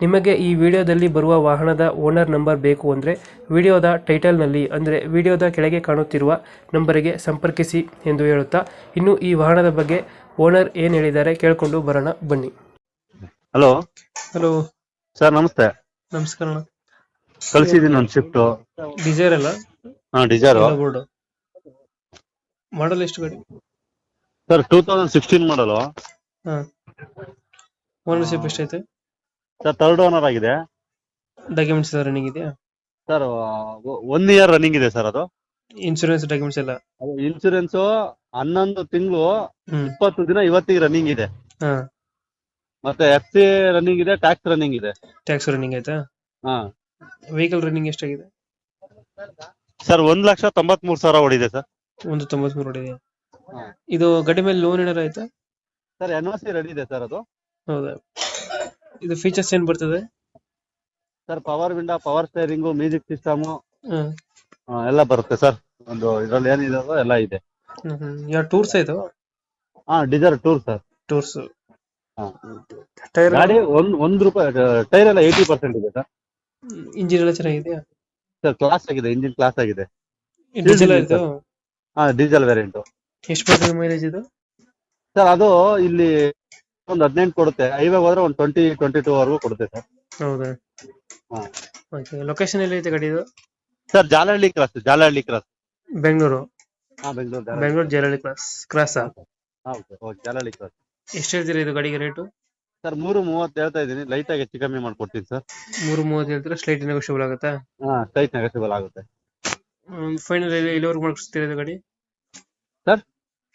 ನಿಮಗೆ ಈ ವಿಡಿಯೋದಲ್ಲಿ ಬರುವ ವಾಹನದ ಓನರ್ ನಂಬರ್ ಬೇಕು ಅಂದರೆ ವಿಡಿಯೋದ ಟೈಟಲ್ನಲ್ಲಿ ಅಂದರೆ ವಿಡಿಯೋದ ಕೆಳಗೆ ಕಾಣುತ್ತಿರುವ ನಂಬರಿಗೆ ಸಂಪರ್ಕಿಸಿ ಎಂದು ಹೇಳುತ್ತಾ ಇನ್ನು ಈ ವಾಹನದ ಬಗ್ಗೆ ಓನರ್ ಏನು ಹೇಳಿದ್ದಾರೆ ಕೇಳಿಕೊಂಡು ಬರೋಣ ಬನ್ನಿ. ಹಲೋ. ಹಲೋ. ಸರ್ ನಮಸ್ತೆ. ನಮಸ್ಕಾರ ಅಣ್ಣ. ಕಳ್ಸಿದೀನಿ ಒಂದು ಶಿಫ್ಟ್ ಡಿಸೈರ್ ಅಲ್ಲ? ಹಾ ಡಿಸೈರ್ ಬೋರ್ಡ್ ಮಾಡಲ್ ಎಷ್ಟು ಗಾಡಿ? ಸರ್ ಟೂ ತೌಸಂಡ್ ಸಿಕ್ಸ್ಟೀನ್ ಮಾಡಲು ಹಾ. ಓನರ್ಶಿಪ್ ಎಷ್ಟೈತೆ? ಸರ್ ಥರ್ಡ್ ಓನರ್ ಆಗಿದೆ. ಡಾಕ್ಯುಮೆಂಟ್ಸ್ ರನ್ನಿಂಗ್ ಇದೆಯಾ? ಸರ್ ಒನ್ ಇಯರ್ ರನ್ನಿಂಗ್ ಇದೆ ಸರ್ ಅದು. ಇನ್ಶೂರೆನ್ಸ್ ಡಾಕ್ಯುಮೆಂಟ್ಸ್ ಎಲ್ಲ? ಇನ್ಸೂರೆನ್ಸ್ ಹನ್ನೊಂದು ತಿಂಗಳು ಹ್ಮ್. ಇಪ್ಪತ್ತು ದಿನ ಇವತ್ತಿಗೆ ರನ್ನಿಂಗ್ ಇದೆ. ಹಾ. ಮತ್ತೆ ಎಫ್ ಸಿ ರನ್ನಿಂಗ್ ಇದೆ ಟ್ಯಾಕ್ಸ್ ರನ್ನಿಂಗ್ ಇದೆ. ಟ್ಯಾಕ್ಸ್ ರನ್ನಿಂಗ್ ಆಯ್ತಾ? ಹಾ. ವೆಹಿಕಲ್ ರನ್ನಿಂಗ್ ಎಷ್ಟಾಗಿದೆ? ಸರ್ ಒಂದ್ ಲಕ್ಷ ತೊಂಬತ್ ಮೂರ್ ಸಾವಿರ ಓಡಿದೆ ಸರ್. ಒಂದು ತೊಂಬತ್ಮೂರು ಹೊಡಿದೆ ಹಾ. ಇದು ಗಡಿ ಮೇಲೆ ಲೋನ್ ಏನಾರ ಆಯ್ತಾ? Sir N O C ready ಇದೆ ಸರ್ ಅದು. ಹೌದಾ? ಇದು ಫೀಚರ್ಸ್ ಏನ್ ಬರ್ತದೆ? Sir power window power steering music system ಹ್ಮ್ ಎಲ್ಲ ಬರುತ್ತೆ ಸರ್ ಒಂದು ಇದ್ರಲ್ಲಿ ಏನಿದೆ ಎಲ್ಲ ಇದೆ. ಹ್ಮ್ ಹ್ಮ್. ಯಾವ ಟೂರ್ಸ್ ಇದು? ಹಾ ಡಿಸರ್ ಟೂರ್ ಸರ್ ಟೂರ್ಸ್ ಹಾ. ಟೈರ್ ಗಾಡಿ ಒಂದ್ ಒಂದ್ ರೂಪಾಯಿ ಟೈರ್ ಎಲ್ಲ ಏಯ್ಟಿ ಪರ್ಸೆಂಟ್ ಇದೆ ಸರ್ ಇಂಜಿನ್ ಎಲ್ಲ ಚೆನ್ನಾಗಿದೆಯಾ? ಸರ್ ಕ್ಲಾಸ್ ಆಗಿದೆ ಇಂಜಿನ್ ಕ್ಲಾಸ್ ಆಗಿದೆ. ಡೀಸೆಲ್ ಇದೆ? ಆಯ್ತು ಹಾ ಡೀಸೆಲ್ ವೇರಿಯಂಟ್ ಎಷ್ಟು ಬರ್ತದೆ ಮೈಲೇಜ್ ಇದು? ಸರ್ ಅದು ಇಲ್ಲಿ ಒಂದು ಹದಿನೆಂಟು ಕೊಡುತ್ತೆ. ಹೈವೇ ಹೋದ್ರೆ ಒಂದು ಟ್ವೆಂಟಿ ಟ್ವೆಂಟಿ ಟೂ ವರೆಗೂ ಕೊಡುತ್ತೆ ಸರ್. ಹೌದಾ? ಹಾ. ಓಕೆ ಲೊಕೇಶನ್ ಎಲ್ಲಿ ಐತೆ ಗಾಡಿ ಇದು? Sir Jalahalli cross Jalahalli cross Bengaluru. ಹಾ Bengaluru Bengaluru cross class cross ಹೌದು ಓಕೆ ಜಾಲಹಳ್ಳಿ ಕ್ರಾಸ್ ಎಷ್ಟು ಹೇಳ್ತೀರಾ ಇದು ಗಾಡಿಗೆ ರೇಟು ಸರ್ ಮೂರು ಮೂವತ್ತು ಹೇಳ್ತಾ ಇದ್ದೀನಿ. ಲೈಟ್ ಆಗಿ ಹೆಚ್ಚು ಕಮ್ಮಿ ಮಾಡ್ಕೊಡ್ತೀನಿ ಸರ್. ಮೂರು ಮೂವತ್ತು ಹೇಳ್ತೀರಾ? ಸ್ಲೈಟ್ ನೆಗೋಷಿಯಬಲ್ ಆಗುತ್ತಾ? ಹಾ ಸ್ಟ್ರೈಟ್ ನೆಗೋಸಿಬಲ್ ಆಗುತ್ತೆ. ಫೈನಲ್ ಎಲ್ಲಿವರೆಗೂ ಮಾಡ್ಕೊಡ್ತೀರಾ ಇದು ಗಾಡಿ? ಸರ್?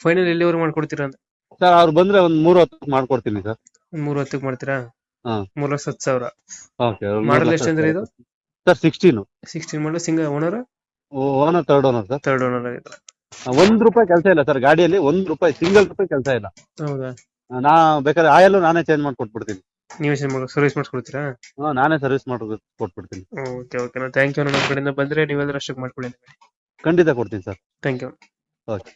ಫೈನಲ್ ಎಲ್ಲಿವರೆಗೂ ಮಾಡ್ಕೊಡ್ತೀರಾ ಅಂತ? ಸರ್ ಅವ್ರು ಬಂದ್ರೆ ಒಂದ್ ಮೂರು ಹತ್ತು ಮಾಡ್ಕೊಡ್ತೀನಿ ಸರ್. ಮೂರ್ ಹೊತ್ತಿಗೆ ಮಾಡ್ತೀರಾ? ಹಾ. ಮೂರ್ ಲಕ್ಷ ಹತ್ತು ಸಾವಿರ. ಓಕೆ ಮಾಡಲ್ ಎಷ್ಟು ಅಂದ್ರೆ ಇದು? Sir sixteen sixteen model single owner owner third owner sir. Third owner ಆಗಿದ್ರೆ ಒಂದ್ ರೂಪಾಯಿ ಕೆಲಸ ಇಲ್ಲ ಸರ್ ಗಾಡಿಯಲ್ಲಿ ಒಂದ್ ರೂಪಾಯಿ ಸಿಂಗಲ್ ರೂಪಾಯಿ ಕೆಲಸ ಇಲ್ಲ. ಹೌದಾ? ನಾ ಬೇಕಾದ್ರೆ ಆಯಲ್ ನಾನೇ ಚೇಂಜ್ ಮಾಡಿ ಕೊಟ್ಬಿಡ್ತೀನಿ ನೀವೇ ಸರ್ವಿಸ್ ಮಾಡಿಸ್ಕೊಡ್ತೀರಾ? ಹಾ ನಾನೇ ಸರ್ವಿಸ್ ಮಾಡಿ ಕೊಟ್ಬಿಡ್ತೀನಿ. Okay okay. ನಾ ಥ್ಯಾಂಕ್ ಯು ನಮ್ಮ ಕಡೆಯಿಂದ ಬಂದ್ರೆ ನೀವೆಲ್ಲರೂ ಅಷ್ಟಕ್ಕೆ ಮಾಡ್ಕೊಳ್ಳಿ. ಖಂಡಿತ ಕೊಡ್ತೀನಿ ಸರ್. Thank you okay.